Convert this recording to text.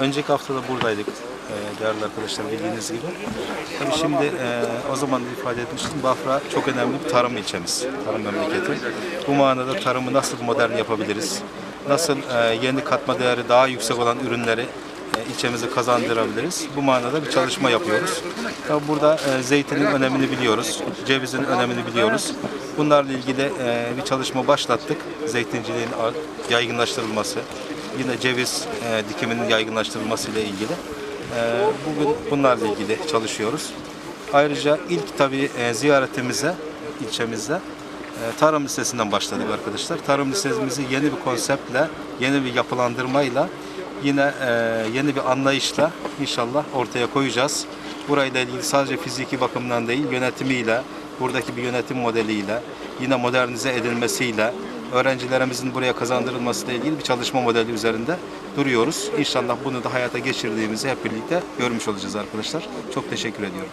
önceki haftada buradaydık e, değerli arkadaşlar bildiğiniz gibi. Tabii şimdi e, o zaman da ifade etmiştim Bafra çok önemli bir tarım ilçemiz, tarım memleketi. Bu manada tarımı nasıl modern yapabiliriz? Nasıl e, yeni katma değeri daha yüksek olan ürünleri e, ilçemize kazandırabiliriz. Bu manada bir çalışma yapıyoruz. Tabii burada e, zeytinin önemini biliyoruz, cevizin önemini biliyoruz. Bunlarla ilgili e, bir çalışma başlattık. Zeytinciliğin yaygınlaştırılması, yine ceviz e, dikiminin yaygınlaştırılması ile ilgili. E, bugün bunlarla ilgili çalışıyoruz. Ayrıca ilk tabii e, ziyaretimize ilçemizde e, Tarım Lisesi'nden başladık arkadaşlar. Tarım Lisemizi yeni bir konseptle, yeni bir yapılandırmayla, yine e, yeni bir anlayışla inşallah ortaya koyacağız. Burayla ilgili sadece fiziki bakımdan değil, yönetimiyle, buradaki bir yönetim modeliyle, yine modernize edilmesiyle, öğrencilerimizin buraya kazandırılmasıyla ilgili bir çalışma modeli üzerinde duruyoruz. İnşallah bunu da hayata geçirdiğimizi hep birlikte görmüş olacağız arkadaşlar. Çok teşekkür ediyorum.